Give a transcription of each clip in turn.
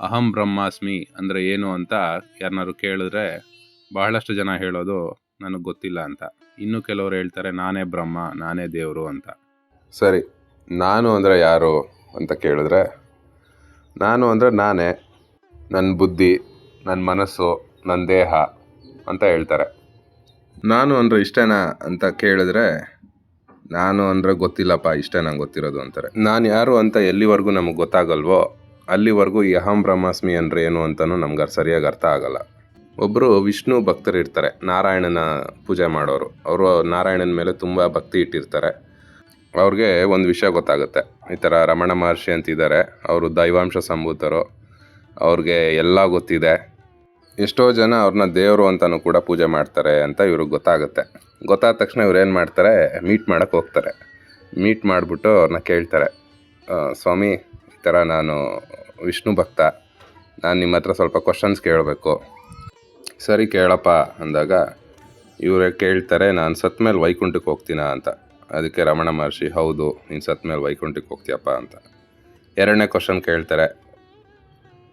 ಅಹಂ ಬ್ರಹ್ಮಾಸ್ಮಿ ಅಂದರೆ ಏನು ಅಂತ ಯಾರನ್ನಾರು ಕೇಳಿದ್ರೆ ಬಹಳಷ್ಟು ಜನ ಹೇಳೋದು ನನಗೆ ಗೊತ್ತಿಲ್ಲ ಅಂತ. ಇನ್ನು ಕೆಲವರು ಹೇಳ್ತಾರೆ, ನಾನೇ ಬ್ರಹ್ಮ, ನಾನೇ ದೇವರು ಅಂತ. ಸರಿ, ನಾನು ಅಂದರೆ ಯಾರು ಅಂತ ಕೇಳಿದ್ರೆ, ನಾನು ಅಂದರೆ ನಾನೇ ನನ್ನ ಬುದ್ಧಿ ನನ್ನ ಮನಸ್ಸು ನನ್ನ ದೇಹ ಅಂತ ಹೇಳ್ತಾರೆ. ನಾನು ಅಂದರೆ ಇಷ್ಟೇನಾ ಅಂತ ಕೇಳಿದ್ರೆ, ನಾನು ಅಂದರೆ ಗೊತ್ತಿಲ್ಲಪ್ಪ, ಇಷ್ಟೇ ನಂಗೆ ಗೊತ್ತಿರೋದು ಅಂತಾರೆ. ನಾನು ಯಾರು ಅಂತ ಎಲ್ಲಿವರೆಗೂ ನಮಗೆ ಗೊತ್ತಾಗಲ್ವೋ ಅಲ್ಲಿವರೆಗೂ ಈ ಅಹಂ ಬ್ರಹ್ಮಾಸ್ಮಿ ಅಂದರೆ ಏನು ಅಂತಲೂ ನಮ್ಗೆ ಸರಿಯಾಗಿ ಅರ್ಥ ಆಗಲ್ಲ. ಒಬ್ಬರು ವಿಷ್ಣು ಭಕ್ತರು ಇರ್ತಾರೆ, ನಾರಾಯಣನ ಪೂಜೆ ಮಾಡೋರು. ಅವರು ನಾರಾಯಣನ ಮೇಲೆ ತುಂಬ ಭಕ್ತಿ ಇಟ್ಟಿರ್ತಾರೆ. ಅವ್ರಿಗೆ ಒಂದು ವಿಷಯ ಗೊತ್ತಾಗುತ್ತೆ. ಈ ಥರ ರಮಣ ಮಹರ್ಷಿ ಅಂತಿದ್ದಾರೆ, ಅವರು ದೈವಾಂಶ ಸಂಭೂತರು. ಅವ್ರಿಗೆ ಎಲ್ಲ ಗೊತ್ತಿದೆ. ಎಷ್ಟೋ ಜನ ಅವ್ರನ್ನ ದೇವರು ಅಂತಲೂ ಕೂಡ ಪೂಜೆ ಮಾಡ್ತಾರೆ ಅಂತ ಇವ್ರಿಗೆ ಗೊತ್ತಾಗುತ್ತೆ. ಗೊತ್ತಾದ ತಕ್ಷಣ ಇವ್ರು ಏನು ಮಾಡ್ತಾರೆ ಮೀಟ್ ಮಾಡೋಕ್ಕೆ ಹೋಗ್ತಾರೆ. ಮೀಟ್ ಮಾಡಿಬಿಟ್ಟು ಅವ್ರನ್ನ ಕೇಳ್ತಾರೆ ಸ್ವಾಮಿ ಥರ ನಾನು ವಿಷ್ಣು ಭಕ್ತ. ನಾನು ನಿಮ್ಮ ಹತ್ರ ಸ್ವಲ್ಪ ಕ್ವಶನ್ಸ್ ಕೇಳಬೇಕು. ಸರಿ ಕೇಳಪ್ಪ ಅಂದಾಗ, ಇವರೇ ಕೇಳ್ತಾರೆ, ನಾನು ಸತ್ ಮೇಲೆ ವೈಕುಂಠಕ್ಕೆ ಹೋಗ್ತೀನ ಅಂತ. ಅದಕ್ಕೆ ರಮಣ ಮಹರ್ಷಿ, ಹೌದು, ನೀನು ಸತ್ ಮೇಲೆ ವೈಕುಂಠಕ್ಕೆ ಹೋಗ್ತೀಯಪ್ಪ ಅಂತ. ಎರಡನೇ ಕ್ವಶನ್ ಕೇಳ್ತಾರೆ,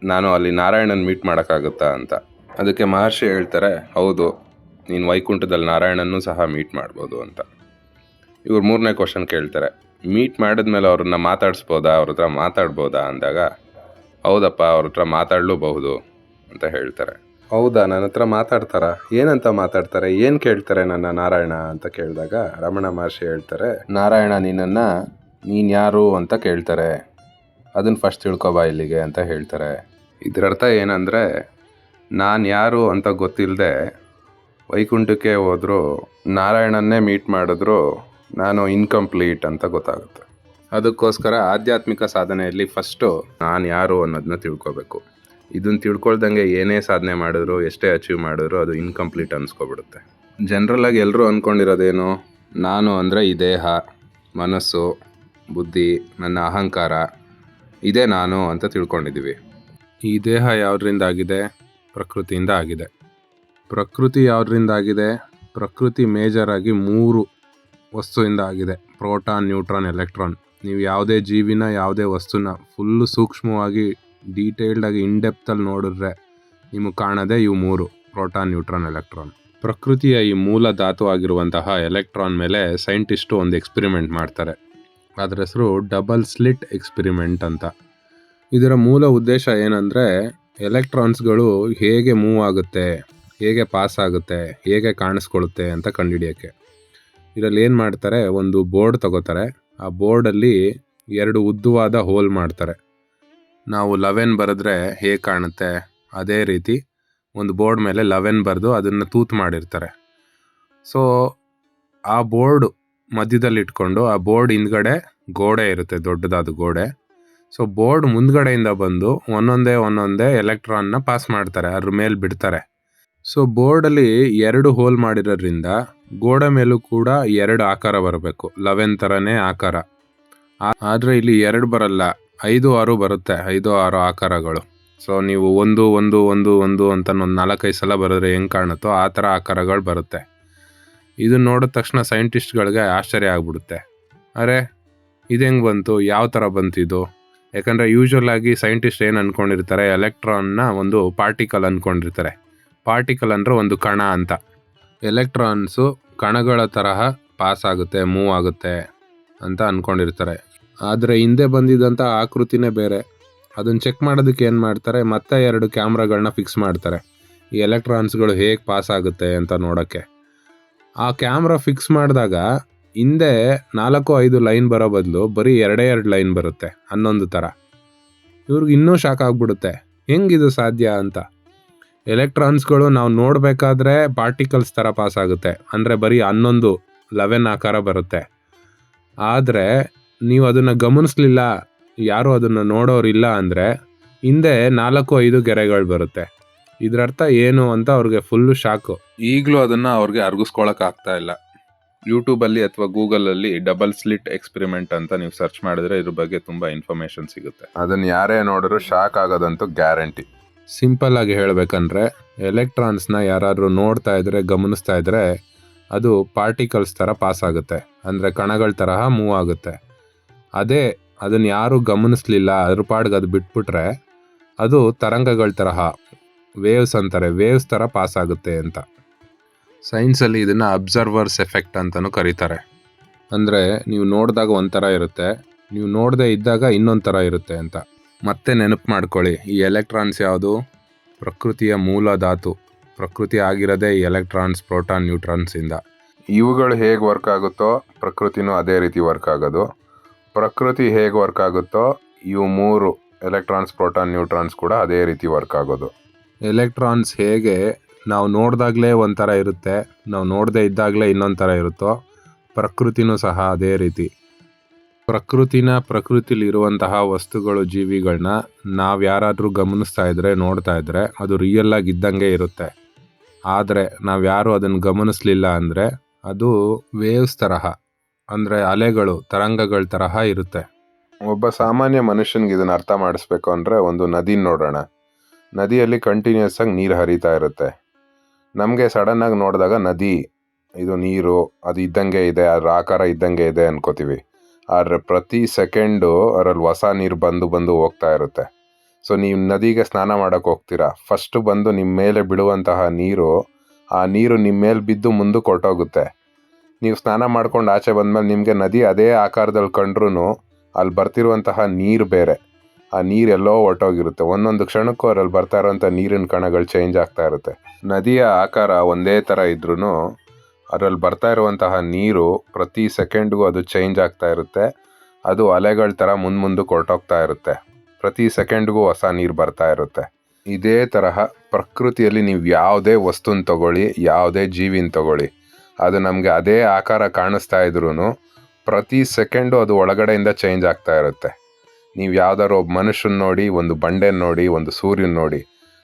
ನಾನು ಅಲ್ಲಿ ನಾರಾಯಣನ ಮೀಟ್ ಮಾಡೋಕ್ಕಾಗುತ್ತಾ ಅಂತ. ಅದಕ್ಕೆ ಮಹರ್ಷಿ ಹೇಳ್ತಾರೆ, ಹೌದು, ನೀನು ವೈಕುಂಠದಲ್ಲಿ ನಾರಾಯಣನೂ ಸಹ ಮೀಟ್ ಮಾಡ್ಬೋದು ಅಂತ. ಇವ್ರು ಮೂರನೇ ಕ್ವಶನ್ ಕೇಳ್ತಾರೆ ಮೀಟ್ ಮಾಡಿದ್ಮೇಲೆ ಅವ್ರನ್ನ ಮಾತಾಡಿಸ್ಬೋದಾ, ಅವ್ರ ಹತ್ರ ಮಾತಾಡ್ಬೋದಾ ಅಂದಾಗ, ಹೌದಪ್ಪ, ಅವ್ರ ಹತ್ರ ಮಾತಾಡಲೂಬಹುದು ಅಂತ ಹೇಳ್ತಾರೆ. ಹೌದಾ, ನನ್ನ ಹತ್ರ ಮಾತಾಡ್ತಾರ? ಏನಂತ ಮಾತಾಡ್ತಾರೆ? ಏನು ಕೇಳ್ತಾರೆ ನನ್ನ ನಾರಾಯಣ ಅಂತ ಕೇಳಿದಾಗ ರಮಣ ಮಹರ್ಷಿ ಹೇಳ್ತಾರೆ, ನಾರಾಯಣ, ನಿನ್ನನ್ನು ನೀನು ಯಾರು ಅಂತ ಕೇಳ್ತಾರೆ. ಅದನ್ನು ಫಸ್ಟ್ ತಿಳ್ಕೊಬಾ ಇಲ್ಲಿಗೆ ಅಂತ ಹೇಳ್ತಾರೆ. ಇದರರ್ಥ ಏನಂದರೆ, ನಾನು ಯಾರು ಅಂತ ಗೊತ್ತಿಲ್ಲದೆ ವೈಕುಂಠಕ್ಕೆ ಹೋದರೂ, ನಾರಾಯಣನ್ನೇ ಮೀಟ್ ಮಾಡಿದ್ರು ನಾನು ಇನ್ಕಂಪ್ಲೀಟ್ ಅಂತ ಗೊತ್ತಾಗುತ್ತೆ. ಅದಕ್ಕೋಸ್ಕರ ಆಧ್ಯಾತ್ಮಿಕ ಸಾಧನೆಯಲ್ಲಿ ಫಸ್ಟು ನಾನು ಯಾರು ಅನ್ನೋದನ್ನ ತಿಳ್ಕೊಬೇಕು. ಇದನ್ನು ತಿಳ್ಕೊಳ್ದಂಗೆ ಏನೇ ಸಾಧನೆ ಮಾಡಿದ್ರು, ಎಷ್ಟೇ ಅಚೀವ್ ಮಾಡಿದ್ರು ಅದು ಇನ್ಕಂಪ್ಲೀಟ್ ಅನ್ಸ್ಕೊಬಿಡುತ್ತೆ. ಜನರಲಾಗಿ ಎಲ್ಲರೂ ಅಂದ್ಕೊಂಡಿರೋದೇನು ನಾನು ಅಂದರೆ ಈ ದೇಹ, ಮನಸ್ಸು, ಬುದ್ಧಿ, ನನ್ನ ಅಹಂಕಾರ, ಇದೇ ನಾನು ಅಂತ ತಿಳ್ಕೊಂಡಿದ್ದೀವಿ ಈ ದೇಹ ಯಾವುದರಿಂದ ಆಗಿದೆ? ಪ್ರಕೃತಿಯಿಂದ ಆಗಿದೆ. ಪ್ರಕೃತಿ ಯಾವುದರಿಂದ ಆಗಿದೆ? ಪ್ರಕೃತಿ ಮೇಜರಾಗಿ ಮೂರು ವಸ್ತುವಿಂದ ಆಗಿದೆ. Proton, neutron, electron. ನೀವು ಯಾವುದೇ ಜೀವಿನ ಯಾವುದೇ ವಸ್ತುನ ಫುಲ್ಲು ಸೂಕ್ಷ್ಮವಾಗಿ ಡೀಟೇಲ್ಡಾಗಿ ಇನ್ಡೆಪ್ತಲ್ಲಿ ನೋಡಿದ್ರೆ ನಿಮಗೆ ಕಾಣೋದೇ ಇವು ಮೂರು, ಪ್ರೋಟಾನ್, ನ್ಯೂಟ್ರಾನ್, ಎಲೆಕ್ಟ್ರಾನ್. ಪ್ರಕೃತಿಯ ಈ ಮೂಲ ಧಾತು ಆಗಿರುವಂತಹ ಎಲೆಕ್ಟ್ರಾನ್ ಮೇಲೆ ಸೈಂಟಿಸ್ಟು ಒಂದು ಎಕ್ಸ್ಪಿರಿಮೆಂಟ್ ಮಾಡ್ತಾರೆ. ಅದರ ಹೆಸರು ಡಬಲ್ ಸ್ಲಿಟ್ ಎಕ್ಸ್ಪಿರಿಮೆಂಟ್ ಅಂತ. ಇದರ ಮೂಲ ಉದ್ದೇಶ ಏನಂದರೆ ಎಲೆಕ್ಟ್ರಾನ್ಸ್ಗಳು ಹೇಗೆ ಮೂವ್ ಆಗುತ್ತೆ, ಹೇಗೆ ಪಾಸ್ ಆಗುತ್ತೆ, ಹೇಗೆ ಕಾಣಿಸ್ಕೊಳ್ಳುತ್ತೆ ಅಂತ ಕಂಡುಹಿಡಿಯೋಕ್ಕೆ. ಇದರಲ್ಲಿ ಏನು ಮಾಡ್ತಾರೆ? ಒಂದು ಬೋರ್ಡ್ ತಗೋತಾರೆ. ಆ ಬೋರ್ಡಲ್ಲಿ ಎರಡು ಉದ್ದವಾದ ಹೋಲ್ ಮಾಡ್ತಾರೆ. ನಾವು ಲವೆನ್ ಬರೆದ್ರೆ ಹೇಗೆ ಕಾಣುತ್ತೆ? ಅದೇ ರೀತಿ ಒಂದು ಬೋರ್ಡ್ ಮೇಲೆ ಲೆವೆನ್ ಬರೆದು ಅದನ್ನು ತೂತು ಮಾಡಿರ್ತಾರೆ. ಸೊ, ಆ ಬೋರ್ಡ್ ಮಧ್ಯದಲ್ಲಿ ಇಟ್ಕೊಂಡು ಆ ಬೋರ್ಡ್ ಹಿಂದ್ಗಡೆ ಗೋಡೆ ಇರುತ್ತೆ, ದೊಡ್ಡದಾದ ಗೋಡೆ. ಸೊ, ಬೋರ್ಡ್ ಮುಂದ್ಗಡೆಯಿಂದ ಬಂದು ಒಂದೊಂದೇ ಒಂದೊಂದೇ ಎಲೆಕ್ಟ್ರಾನ್ನ ಪಾಸ್ ಮಾಡ್ತಾರೆ. ಅದ್ರ ಮೇಲೆ ಬಿಡ್ತಾರೆ. ಸೊ ಬೋರ್ಡಲ್ಲಿ ಎರಡು ಹೋಲ್ ಮಾಡಿರೋದ್ರಿಂದ ಗೋಡೆ ಮೇಲೂ ಕೂಡ ಎರಡು ಆಕಾರ ಬರಬೇಕು. ಲೆವೆನ್ ಥರನೇ ಆಕಾರ ಆದರೆ ಇಲ್ಲಿ ಎರಡು ಬರಲ್ಲ. ಐದು, ಆರು ಬರುತ್ತೆ. ಐದು, ಆರು ಆಕಾರಗಳು. ಸೊ ನೀವು ಒಂದು ಒಂದು ಒಂದು ಒಂದು ಅಂತ ಒಂದು ನಾಲ್ಕೈದು ಸಲ ಬರೆದ್ರೆ ಹೆಂಗೆ ಕಾಣುತ್ತೋ ಆ ಥರ ಆಕಾರಗಳು ಬರುತ್ತೆ. ಇದು ನೋಡಿದ ತಕ್ಷಣ ಸೈಂಟಿಸ್ಟ್ಗಳಿಗೆ ಆಶ್ಚರ್ಯ ಆಗ್ಬಿಡುತ್ತೆ. ಅರೆ ಇದು ಹೆಂಗೆ ಬಂತು? ಯಾವ ಥರ ಬಂತು ಇದು ಯಾಕಂದರೆ ಯೂಶ್ವಲ್ ಆಗಿ ಸೈಂಟಿಸ್ಟ್ ಏನು ಅಂದ್ಕೊಂಡಿರ್ತಾರೆ ಎಲೆಕ್ಟ್ರಾನ್ನ ಒಂದು ಪಾರ್ಟಿಕಲ್ ಅಂದ್ಕೊಂಡಿರ್ತಾರೆ ಪಾರ್ಟಿಕಲ್ ಅಂದರೆ ಒಂದು ಕಣ ಅಂತ. ಎಲೆಕ್ಟ್ರಾನ್ಸು ಕಣಗಳ ತರಹ ಪಾಸ್ ಆಗುತ್ತೆ ಮೂವ್ ಆಗುತ್ತೆ ಅಂತ ಅಂದ್ಕೊಂಡಿರ್ತಾರೆ ಆದರೆ ಹಿಂದೆ ಬಂದಿದ್ದಂಥ ಆಕೃತಿನೇ ಬೇರೆ. ಅದನ್ನು ಚೆಕ್ ಮಾಡೋದಕ್ಕೆ ಏನು ಮಾಡ್ತಾರೆ? ಮತ್ತೆ ಎರಡು ಕ್ಯಾಮ್ರಾಗಳನ್ನ ಫಿಕ್ಸ್ ಮಾಡ್ತಾರೆ. ಈ ಎಲೆಕ್ಟ್ರಾನ್ಸ್ಗಳು ಹೇಗೆ ಪಾಸ್ ಆಗುತ್ತೆ ಅಂತ ನೋಡೋಕ್ಕೆ. ಆ ಕ್ಯಾಮ್ರಾ ಫಿಕ್ಸ್ ಮಾಡಿದಾಗ ಹಿಂದೆ ನಾಲ್ಕು ಐದು ಲೈನ್ ಬರೋ ಬದಲು ಬರೀ ಎರಡೇ ಎರಡು ಲೈನ್ ಬರುತ್ತೆ, ಹನ್ನೊಂದು ಥರ ಇವ್ರಿಗೆ ಇನ್ನೂ ಶಾಕ್ ಆಗಿಬಿಡುತ್ತೆ. ಹೆಂಗಿದು ಸಾಧ್ಯ ಅಂತ? ಎಲೆಕ್ಟ್ರಾನ್ಸ್ಗಳು ನಾವು ನೋಡಬೇಕಾದ್ರೆ ಪಾರ್ಟಿಕಲ್ಸ್ ಥರ ಪಾಸ್ ಆಗುತ್ತೆ. ಅಂದರೆ ಬರೀ ಹನ್ನೊಂದು ಲೆವೆನ್ ಆಕಾರ ಬರುತ್ತೆ. ಆದರೆ ನೀವು ಅದನ್ನು ಗಮನಿಸ್ಲಿಲ್ಲ ಯಾರೂ ಅದನ್ನು ನೋಡೋರಿಲ್ಲ ಅಂದರೆ ಹಿಂದೆ ನಾಲ್ಕು ಐದು ಗೆರೆಗಳು ಬರುತ್ತೆ. ಇದರರ್ಥ ಏನು ಅಂತ ಅವ್ರಿಗೆ ಫುಲ್ಲು ಶಾಕು ಈಗಲೂ ಅದನ್ನು ಅವ್ರಿಗೆ ಅರ್ಗಿಸ್ಕೊಳಕ್ ಆಗ್ತಾ ಇಲ್ಲ. ಯೂಟ್ಯೂಬಲ್ಲಿ ಅಥವಾ ಗೂಗಲಲ್ಲಿ ಡಬಲ್ ಸ್ಲಿಟ್ ಎಕ್ಸ್ಪೆರಿಮೆಂಟ್ ಅಂತ ನೀವು ಸರ್ಚ್ ಮಾಡಿದ್ರೆ ಇದ್ರ ಬಗ್ಗೆ ತುಂಬ ಇನ್ಫಾರ್ಮೇಷನ್ ಸಿಗುತ್ತೆ. ಅದನ್ನು ಯಾರೇ ನೋಡಿದ್ರು ಶಾಕ್ ಆಗೋದಂತೂ ಗ್ಯಾರಂಟಿ ಸಿಂಪಲ್ ಆಗಿ ಹೇಳಬೇಕಂದ್ರೆ ಎಲೆಕ್ಟ್ರಾನ್ಸ್ನ ಯಾರಾದರೂ ನೋಡ್ತಾ ಇದ್ರೆ, ಗಮನಿಸ್ತಾ ಇದ್ರೆ ಅದು ಪಾರ್ಟಿಕಲ್ಸ್ ಥರ ಪಾಸ್ ಆಗುತ್ತೆ. ಅಂದರೆ ಕಣಗಳ ತರಹ ಮೂವ್ ಆಗುತ್ತೆ. ಅದೇ ಅದನ್ನು ಯಾರು ಗಮನಿಸ್ಲಿಲ್ಲ, ಅದ್ರ ಪಾಡ್ಗೆ ಅದು ಬಿಟ್ಬಿಟ್ರೆ ಅದು ತರಂಗಗಳ ತರಹ, ವೇವ್ಸ್ ಅಂತಾರೆ, ವೇವ್ಸ್ ಥರ ಪಾಸ್ ಆಗುತ್ತೆ ಅಂತ. ಸೈನ್ಸಲ್ಲಿ ಇದನ್ನು ಅಬ್ಸರ್ವರ್ಸ್ ಎಫೆಕ್ಟ್ ಅಂತಲೂ ಕರೀತಾರೆ. ಅಂದರೆ ನೀವು ನೋಡಿದಾಗ ಒಂಥರ ಇರುತ್ತೆ, ನೀವು ನೋಡದೇ ಇದ್ದಾಗ ಇನ್ನೊಂದು ಥರ ಇರುತ್ತೆ ಅಂತ. ಮತ್ತೆ ನೆನಪು ಮಾಡ್ಕೊಳ್ಳಿ. ಈ ಎಲೆಕ್ಟ್ರಾನ್ಸ್ ಯಾವುದು? ಪ್ರಕೃತಿಯ ಮೂಲ ಧಾತು. ಪ್ರಕೃತಿ ಆಗಿರೋದೇ ಈ ಎಲೆಕ್ಟ್ರಾನ್ಸ್ ಪ್ರೋಟಾನ್ ನ್ಯೂಟ್ರಾನ್ಸಿಂದ ಇವುಗಳು ಹೇಗೆ ವರ್ಕ್ ಆಗುತ್ತೋ ಪ್ರಕೃತಿನೂ ಅದೇ ರೀತಿ ವರ್ಕ್ ಆಗೋದು. ಪ್ರಕೃತಿ ಹೇಗೆ ವರ್ಕ್ ಆಗುತ್ತೋ ಇವು ಮೂರು ಎಲೆಕ್ಟ್ರಾನ್ಸ್ ಪ್ರೋಟಾನ್ ನ್ಯೂಟ್ರಾನ್ಸ್ ಕೂಡ ಅದೇ ರೀತಿ ವರ್ಕ್ ಆಗೋದು. ಎಲೆಕ್ಟ್ರಾನ್ಸ್ ಹೇಗೆ ನಾವು ನೋಡಿದಾಗಲೇ ಒಂಥರ ಇರುತ್ತೆ, ನಾವು ನೋಡದೇ ಇದ್ದಾಗಲೇ ಇನ್ನೊಂದು ಥರ ಇರುತ್ತೋ ಪ್ರಕೃತಿನೂ ಸಹ ಅದೇ ರೀತಿ. ಪ್ರಕೃತಿನ ಪ್ರಕೃತಿಲಿ ಇರುವಂತಹ ವಸ್ತುಗಳು ಜೀವಿಗಳನ್ನ ನಾವು ಯಾರಾದರೂ ಗಮನಿಸ್ತಾ ಇದ್ರೆ, ನೋಡ್ತಾ ಇದ್ರೆ ಅದು ರಿಯಲ್ ಆಗಿ ಇದ್ದಂಗೆ ಇರುತ್ತೆ. ಆದರೆ ನಾವು ಯಾರು ಅದನ್ನು ಗಮನಿಸ್ಲಿಲ್ಲ ಅಂದರೆ ಅದು ವೇವ್ಸ್ ತರಹ, ಅಂದರೆ ಅಲೆಗಳು, ತರಂಗಗಳ ತರಹ ಇರುತ್ತೆ. ಒಬ್ಬ ಸಾಮಾನ್ಯ ಮನುಷ್ಯನಿಗೆ ಇದನ್ನು ಅರ್ಥ ಮಾಡಿಸ್ಬೇಕು ಅಂದರೆ ಒಂದು ನದಿ ನೋಡೋಣ. ನದಿಯಲ್ಲಿ ಕಂಟಿನ್ಯೂಸ್ ಆಗಿ ನೀರು ಹರಿತಾ ಇರುತ್ತೆ. ನಮಗೆ ಸಡನ್ನಾಗಿ ನೋಡಿದಾಗ ನದಿ, ಇದು ನೀರು, ಅದು ಇದ್ದಂಗೆ ಇದೆ, ಅದರ ಆಕಾರ ಇದ್ದಂಗೆ ಇದೆ ಅನ್ಕೋತೀವಿ. ಆದರೆ ಪ್ರತಿ ಸೆಕೆಂಡು ಅದರಲ್ಲಿ ಹೊಸ ನೀರು ಬಂದು ಬಂದು ಹೋಗ್ತಾ ಇರುತ್ತೆ. ಸೊ ನೀವು ನದಿಗೆ ಸ್ನಾನ ಮಾಡೋಕ್ಕೆ ಹೋಗ್ತೀರಾ? ಫಸ್ಟು ಬಂದು ನಿಮ್ಮ ಮೇಲೆ ಬಿಡುವಂತಹ ನೀರು, ಆ ನೀರು ನಿಮ್ಮ ಮೇಲೆ ಬಿದ್ದು ಮುಂದಕ್ಕೆ ಹೊರಟೋಗುತ್ತೆ ನೀವು ಸ್ನಾನ ಮಾಡ್ಕೊಂಡು ಆಚೆ ಬಂದಮೇಲೆ ನಿಮಗೆ ನದಿ ಅದೇ ಆಕಾರದಲ್ಲಿ ಕಂಡ್ರೂ ಅಲ್ಲಿ ಬರ್ತಿರುವಂತಹ ನೀರು ಬೇರೆ. ಆ ನೀರು ಎಲ್ಲೋ ಹೊರ್ಟೋಗಿರುತ್ತೆ. ಒಂದೊಂದು ಕ್ಷಣಕ್ಕೂ ಅದರಲ್ಲಿ ಬರ್ತಾ ಇರೋಂಥ ನೀರಿನ ಕಣಗಳು ಚೇಂಜ್ ಆಗ್ತಾ ಇರುತ್ತೆ. ನದಿಯ ಆಕಾರ ಒಂದೇ ಥರ ಇದ್ರೂ ಅದರಲ್ಲಿ ಬರ್ತಾ ಇರುವಂತಹ ನೀರು ಪ್ರತಿ ಸೆಕೆಂಡ್ಗೂ ಅದು ಚೇಂಜ್ ಆಗ್ತಾ ಇರುತ್ತೆ. ಅದು ಅಲೆಗಳ ಥರ ಮುಂದೆ ಮುಂದಕ್ಕೆ ಹೊರಟೋಗ್ತಾ ಇರುತ್ತೆ. ಪ್ರತಿ ಸೆಕೆಂಡ್ಗೂ ಹೊಸ ನೀರು ಬರ್ತಾ ಇರುತ್ತೆ. ಇದೇ ತರಹ ಪ್ರಕೃತಿಯಲ್ಲಿ ನೀವು ಯಾವುದೇ ವಸ್ತುನ ತಗೊಳ್ಳಿ, ಯಾವುದೇ ಜೀವಿನ ತಗೊಳ್ಳಿ, ಅದು ನಮಗೆ ಅದೇ ಆಕಾರ ಕಾಣಿಸ್ತಾ ಇದ್ರೂ ಪ್ರತಿ ಸೆಕೆಂಡು ಅದು ಒಳಗಡೆಯಿಂದ ಚೇಂಜ್ ಆಗ್ತಾ ಇರುತ್ತೆ. ನೀವು ಯಾವ್ದಾದ್ರು ಒಬ್ಬ ಮನುಷ್ಯನ ನೋಡಿ, ಒಂದು ಬಂಡೆನ ನೋಡಿ, ಒಂದು ಸೂರ್ಯನ ನೋಡಿ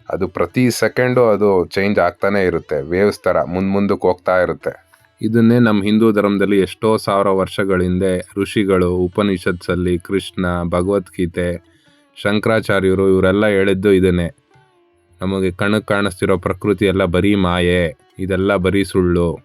ಅದು ಪ್ರತಿ ಸೆಕೆಂಡು ಅದು ಚೇಂಜ್ ಆಗ್ತಾನೆ ಇರುತ್ತೆ ವೇವ್ಸ್ ಥರ ಮುಂದೆ ಮುಂದಕ್ಕೆ ಹೋಗ್ತಾ ಇರುತ್ತೆ. ಇದನ್ನೇ ನಮ್ಮ ಹಿಂದೂ ಧರ್ಮದಲ್ಲಿ ಎಷ್ಟೋ ಸಾವಿರ ವರ್ಷಗಳ ಹಿಂದೆ ಋಷಿಗಳು ಉಪನಿಷತ್ಸಲ್ಲಿ ಕೃಷ್ಣ, ಭಗವದ್ಗೀತೆ, ಶಂಕರಾಚಾರ್ಯರು ಇವರೆಲ್ಲ ಹೇಳಿದ್ದು ಇದನ್ನೇ. ನಮಗೆ ಕಣ್ಣಿಗೆ ಕಾಣಿಸ್ತಿರೋ ಪ್ರಕೃತಿ ಎಲ್ಲ ಬರೀ ಮಾಯೆ, ಇದೆಲ್ಲ ಬರೀ ಸುಳ್ಳು,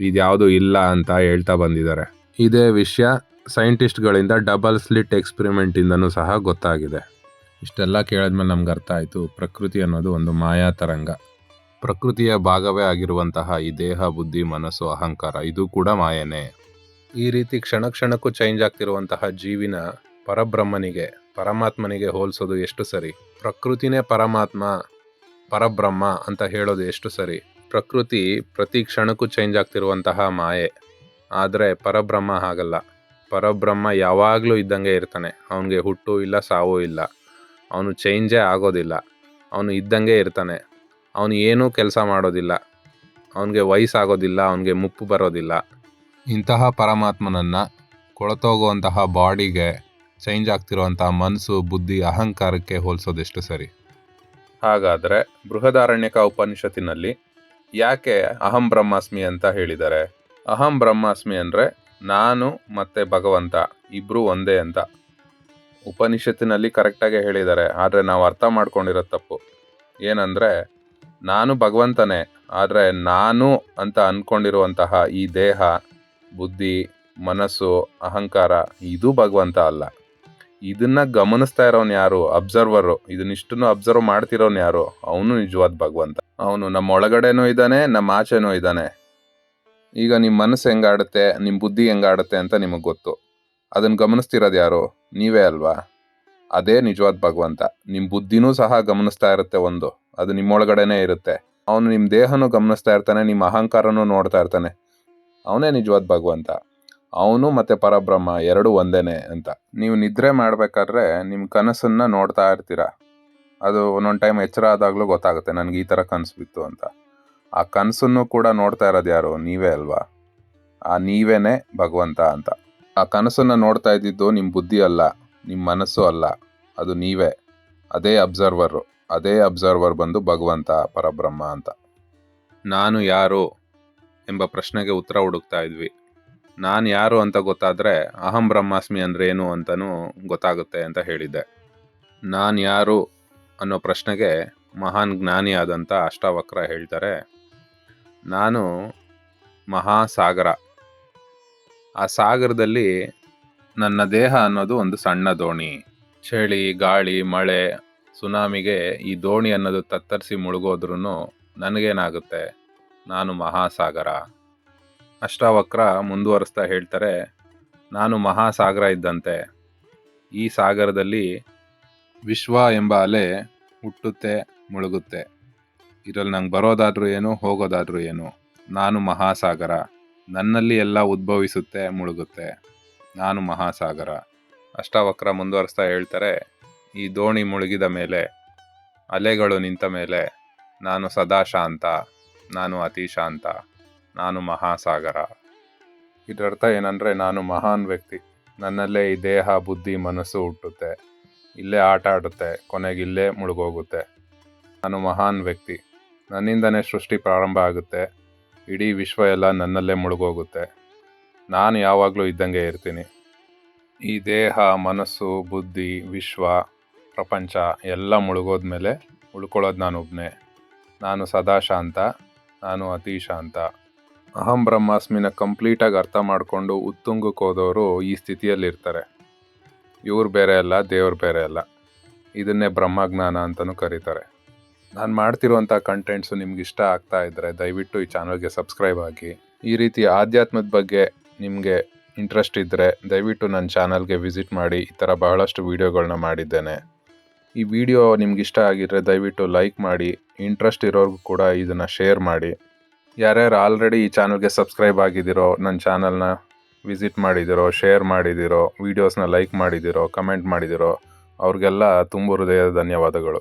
ಇದ್ಯಾವುದು ಇಲ್ಲ ಅಂತ ಹೇಳ್ತಾ ಬಂದಿದ್ದಾರೆ. ಇದೇ ವಿಷಯ ಸೈಂಟಿಸ್ಟ್ಗಳಿಂದ ಡಬಲ್ ಸ್ಲಿಟ್ ಎಕ್ಸ್ಪೆರಿಮೆಂಟಿಂದನೂ ಸಹ ಗೊತ್ತಾಗಿದೆ. ಇಷ್ಟೆಲ್ಲ ಕೇಳಿದ್ಮೇಲೆ ನಮ್ಗೆ ಅರ್ಥ ಆಯಿತು, ಪ್ರಕೃತಿ ಅನ್ನೋದು ಒಂದು ಮಾಯಾ ತರಂಗ. ಪ್ರಕೃತಿಯ ಭಾಗವೇ ಆಗಿರುವಂತಹ ಈ ದೇಹ, ಬುದ್ಧಿ, ಮನಸ್ಸು, ಅಹಂಕಾರ, ಇದು ಕೂಡ ಮಾಯನೇ. ಈ ರೀತಿ ಕ್ಷಣ ಕ್ಷಣಕ್ಕೂ ಚೇಂಜ್ ಆಗ್ತಿರುವಂತಹ ಜೀವಿನ ಪರಬ್ರಹ್ಮನಿಗೆ, ಪರಮಾತ್ಮನಿಗೆ ಹೋಲಿಸೋದು ಎಷ್ಟು ಸರಿ? ಪ್ರಕೃತಿನೇ ಪರಮಾತ್ಮ, ಪರಬ್ರಹ್ಮ ಅಂತ ಹೇಳೋದು ಎಷ್ಟು ಸರಿ? ಪ್ರಕೃತಿ ಪ್ರತಿ ಕ್ಷಣಕ್ಕೂ ಚೇಂಜ್ ಆಗ್ತಿರುವಂತಹ ಮಾಯೆ. ಆದರೆ ಪರಬ್ರಹ್ಮ ಹಾಗಲ್ಲ. ಪರಬ್ರಹ್ಮ ಯಾವಾಗಲೂ ಇದ್ದಂಗೆ ಇರ್ತಾನೆ. ಅವನಿಗೆ ಹುಟ್ಟು ಇಲ್ಲ, ಸಾವು ಇಲ್ಲ. ಅವನು ಚೇಂಜೇ ಆಗೋದಿಲ್ಲ. ಅವನು ಇದ್ದಂಗೆ ಇರ್ತಾನೆ. ಅವನು ಏನೂ ಕೆಲಸ ಮಾಡೋದಿಲ್ಲ. ಅವನಿಗೆ ವಯಸ್ಸಾಗೋದಿಲ್ಲ, ಅವನಿಗೆ ಮುಪ್ಪು ಬರೋದಿಲ್ಲ. ಇಂತಹ ಪರಮಾತ್ಮನನ್ನು ಕೊಳತೋಗುವಂತಹ ಬಾಡಿಗೆ ಚೇಂಜ್ ಆಗ್ತಿರುವಂತಹ ಮನಸ್ಸು, ಬುದ್ಧಿ, ಅಹಂಕಾರಕ್ಕೆ ಹೋಲಿಸೋದೆಷ್ಟು ಸರಿ? ಹಾಗಾದರೆ ಬೃಹದಾರಣ್ಯಕ ಉಪನಿಷತ್ತಿನಲ್ಲಿ ಯಾಕೆ ಅಹಂ ಬ್ರಹ್ಮಾಸ್ಮಿ ಅಂತ ಹೇಳಿದ್ದಾರೆ ಅಹಂ ಬ್ರಹ್ಮಾಸ್ಮಿ ಅಂದರೆ ನಾನು ಮತ್ತು ಭಗವಂತ ಇಬ್ಬರೂ ಒಂದೇ ಅಂತ. ಉಪನಿಷತ್ತಿನಲ್ಲಿ ಕರೆಕ್ಟಾಗಿ ಹೇಳಿದ್ದಾರೆ. ಆದರೆ ನಾವು ಅರ್ಥ ಮಾಡ್ಕೊಂಡಿರೋ ತಪ್ಪು. ಏನಂದರೆ, ನಾನು ಭಗವಂತನೇ, ಆದರೆ ನಾನು ಅಂತ ಅಂದ್ಕೊಂಡಿರುವಂತಹ ಈ ದೇಹ, ಬುದ್ಧಿ, ಮನಸ್ಸು, ಅಹಂಕಾರ, ಇದು ಭಗವಂತ ಅಲ್ಲ. ಇದನ್ನು ಗಮನಿಸ್ತಾ ಇರೋನು ಯಾರು? ಅಬ್ಸರ್ವರು. ಇದನ್ನಿಷ್ಟನ್ನು ಅಬ್ಸರ್ವ್ ಮಾಡ್ತಿರೋನು ಯಾರು? ಅವನು ನಿಜವಾದ ಭಗವಂತ. ಅವನು ನಮ್ಮ ಒಳಗಡೆನೂ ಇದ್ದಾನೆ, ನಮ್ಮ ಆಚೆನೂ ಇದ್ದಾನೆ. ಈಗ ನಿಮ್ಮ ಮನಸ್ಸು ಹೆಂಗಾಡುತ್ತೆ? ನಿಮ್ಮ ಬುದ್ಧಿ ಹೆಂಗಾಡುತ್ತೆ ಅಂತ ನಿಮಗೆ ಗೊತ್ತು. ಅದನ್ನು ಗಮನಿಸ್ತಿರೋದು ಯಾರು? ನೀವೇ ಅಲ್ವಾ? ಅದೇ ನಿಜವಾದ ಭಗವಂತ. ನಿಮ್ಮ ಬುದ್ಧಿನೂ ಸಹ ಗಮನಿಸ್ತಾ ಇರುತ್ತೆ ಒಂದು. ಅದು ನಿಮ್ಮೊಳಗಡೆನೇ ಇರುತ್ತೆ. ಅವನು ನಿಮ್ಮ ದೇಹನೂ ಗಮನಿಸ್ತಾ ಇರ್ತಾನೆ ನಿಮ್ಮ ಅಹಂಕಾರನೂ ನೋಡ್ತಾ ಇರ್ತಾನೆ. ಅವನೇ ನಿಜವಾದ ಭಗವಂತ. ಅವನು ಮತ್ತು ಪರಬ್ರಹ್ಮ ಎರಡೂ ಒಂದೇನೆ ಅಂತ. ನೀವು ನಿದ್ರೆ ಮಾಡಬೇಕಾದ್ರೆ ನಿಮ್ಮ ಕನಸನ್ನು ನೋಡ್ತಾ ಇರ್ತೀರ? ಅದು ಒಂದೊಂದು ಟೈಮ್ ಎಚ್ಚರ ಆದಾಗಲೂ ಗೊತ್ತಾಗುತ್ತೆ ನನಗೆ ಈ ಥರ ಕನಸು ಬಿತ್ತು ಅಂತ. ಆ ಕನಸನ್ನು ಕೂಡ ನೋಡ್ತಾ ಇರೋದು ಯಾರು? ನೀವೇ ಅಲ್ವಾ? ಆ ನೀವೇನೇ ಭಗವಂತ ಅಂತ. ಆ ಕನಸನ್ನು ನೋಡ್ತಾ ಇದ್ದಿದ್ದು ನಿಮ್ಮ ಬುದ್ಧಿ ಅಲ್ಲ ನಿಮ್ಮ ಮನಸ್ಸು ಅಲ್ಲ, ಅದು ನೀವೇ. ಅದೇ ಅಬ್ಸರ್ವರು ಅದೇ ಅಬ್ಸರ್ವರ್ ಬಂದು ಭಗವಂತ, ಪರಬ್ರಹ್ಮ ಅಂತ. ನಾನು ಯಾರು ಎಂಬ ಪ್ರಶ್ನೆಗೆ ಉತ್ತರ ಹುಡುಕ್ತಾ ಇದ್ವಿ. ನಾನು ಯಾರು ಅಂತ ಗೊತ್ತಾದರೆ ಅಹಂ ಬ್ರಹ್ಮಾಸ್ಮಿ ಅಂದ್ರೆ ಏನು ಅಂತಲೂ ಗೊತ್ತಾಗುತ್ತೆ ಅಂತ ಹೇಳಿದ್ದೆ. ನಾನು ಯಾರು ಅನ್ನೋ ಪ್ರಶ್ನೆಗೆ ಮಹಾನ್ ಜ್ಞಾನಿಯಾದಂಥ ಅಷ್ಟಾವಕ್ರ ಹೇಳ್ತಾರೆ, ನಾನು ಮಹಾಸಾಗರ. ಆ ಸಾಗರದಲ್ಲಿ ನನ್ನ ದೇಹ ಅನ್ನೋದು ಒಂದು ಸಣ್ಣ ದೋಣಿ. ಚಳಿ, ಗಾಳಿ, ಮಳೆ, ಸುನಾಮಿಗೆ ಈ ದೋಣಿ ಅನ್ನೋದು ತತ್ತರಿಸಿ ಮುಳುಗೋದ್ರೂ ನನಗೇನಾಗುತ್ತೆ? ನಾನು ಮಹಾಸಾಗರ. ಅಷ್ಟಾವಕ್ರ ಮುಂದುವರಿಸ್ತಾ ಹೇಳ್ತಾರೆ, ನಾನು ಮಹಾಸಾಗರ ಇದ್ದಂತೆ. ಈ ಸಾಗರದಲ್ಲಿ ವಿಶ್ವ ಎಂಬ ಅಲೆ ಹುಟ್ಟುತ್ತೆ, ಮುಳುಗುತ್ತೆ. ಇದರಲ್ಲಿ ನಂಗೆ ಬರೋದಾದ್ರೂ ಏನು, ಹೋಗೋದಾದ್ರೂ ಏನು. ನಾನು ಮಹಾಸಾಗರ. ನನ್ನಲ್ಲಿ ಎಲ್ಲ ಉದ್ಭವಿಸುತ್ತೆ, ಮುಳುಗುತ್ತೆ. ನಾನು ಮಹಾಸಾಗರ. ಅಷ್ಟಾವಕ್ರ ಮುಂದುವರಿಸ್ತಾ ಹೇಳ್ತಾರೆ, ಈ ದೋಣಿ ಮುಳುಗಿದ ಮೇಲೆ, ಅಲೆಗಳು ನಿಂತ ಮೇಲೆ, ನಾನು ಸದಾ ಶಾಂತ, ನಾನು ಅತಿ ಶಾಂತ, ನಾನು ಮಹಾಸಾಗರ. ಇದರರ್ಥ ಏನಂದರೆ, ನಾನು ಮಹಾನ್ ವ್ಯಕ್ತಿ. ನನ್ನಲ್ಲೇ ಈ ದೇಹ, ಬುದ್ಧಿ, ಮನಸ್ಸು ಹುಟ್ಟುತ್ತೆ. ಇಲ್ಲೇ ಆಟ ಆಡುತ್ತೆ, ಕೊನೆಗೆ ಇಲ್ಲೇ ಮುಳುಗೋಗುತ್ತೆ. ನಾನು ಮಹಾನ್ ವ್ಯಕ್ತಿ. ನನ್ನಿಂದನೇ ಸೃಷ್ಟಿ ಪ್ರಾರಂಭ ಆಗುತ್ತೆ. ಇಡೀ ವಿಶ್ವ ಎಲ್ಲ ನನ್ನಲ್ಲೇ ಮುಳುಗೋಗುತ್ತೆ. ನಾನು ಯಾವಾಗಲೂ ಇದ್ದಂಗೆ ಇರ್ತೀನಿ. ಈ ದೇಹ, ಮನಸ್ಸು, ಬುದ್ಧಿ, ವಿಶ್ವ, ಪ್ರಪಂಚ ಎಲ್ಲ ಮುಳುಗೋದ್ಮೇಲೆ ಉಳ್ಕೊಳ್ಳೋದು ನಾನು ಒಬ್ಬನೇ ನಾನು ಸದಾ ಶಾಂತ ನಾನು ಅತಿ ಶಾಂತ ಅಹಂ ಬ್ರಹ್ಮಾಸ್ಮಿನ ಕಂಪ್ಲೀಟಾಗಿ ಅರ್ಥ ಮಾಡಿಕೊಂಡು ಉತ್ತುಂಗಕ್ಕೆ ಹೋದವರು ಈ ಸ್ಥಿತಿಯಲ್ಲಿರ್ತಾರೆ. ಇವ್ರು ಬೇರೆ ಅಲ್ಲ, ದೇವ್ರು ಬೇರೆ ಅಲ್ಲ. ಇದನ್ನೇ ಬ್ರಹ್ಮಜ್ಞಾನ ಅಂತಲೂ ಕರೀತಾರೆ. ನಾನು ಮಾಡ್ತಿರುವಂಥ ಕಂಟೆಂಟ್ಸು ನಿಮ್ಗೆ ಇಷ್ಟ ಆಗ್ತಾ ಇದ್ದರೆ ದಯವಿಟ್ಟು ಈ ಚಾನಲ್ಗೆ ಸಬ್ಸ್ಕ್ರೈಬ್ ಆಗಿ. ಈ ರೀತಿ ಆಧ್ಯಾತ್ಮದ ಬಗ್ಗೆ ನಿಮಗೆ ಇಂಟ್ರೆಸ್ಟ್ ಇದ್ದರೆ ದಯವಿಟ್ಟು ನನ್ನ ಚಾನಲ್ಗೆ ವಿಸಿಟ್ ಮಾಡಿ, ಈ ಥರ ಬಹಳಷ್ಟು ವೀಡಿಯೋಗಳನ್ನ ಮಾಡಿದ್ದೇನೆ. ಈ ವಿಡಿಯೋ ನಿಮ್ಗೆ ಇಷ್ಟ ಆಗಿದ್ರೆ ದಯವಿಟ್ಟು ಲೈಕ್ ಮಾಡಿ ಇಂಟ್ರೆಸ್ಟ್ ಇರೋರ್ಗೂ ಕೂಡ ಇದನ್ನು ಶೇರ್ ಮಾಡಿ. ಯಾರ್ಯಾರು ಆಲ್ರೆಡಿ ಈ ಚಾನಲ್ಗೆ ಸಬ್ಸ್ಕ್ರೈಬ್ ಆಗಿದ್ದೀರೋ ನನ್ನ ಚಾನಲ್ನ ವಿಸಿಟ್ ಮಾಡಿದಿರೋ ಶೇರ್ ಮಾಡಿದಿರೋ ವೀಡಿಯೋಸ್ನ ಲೈಕ್ ಮಾಡಿದಿರೋ ಕಮೆಂಟ್ ಮಾಡಿದಿರೋ, ಅವ್ರಿಗೆಲ್ಲ ತುಂಬ ಹೃದಯದ ಧನ್ಯವಾದಗಳು.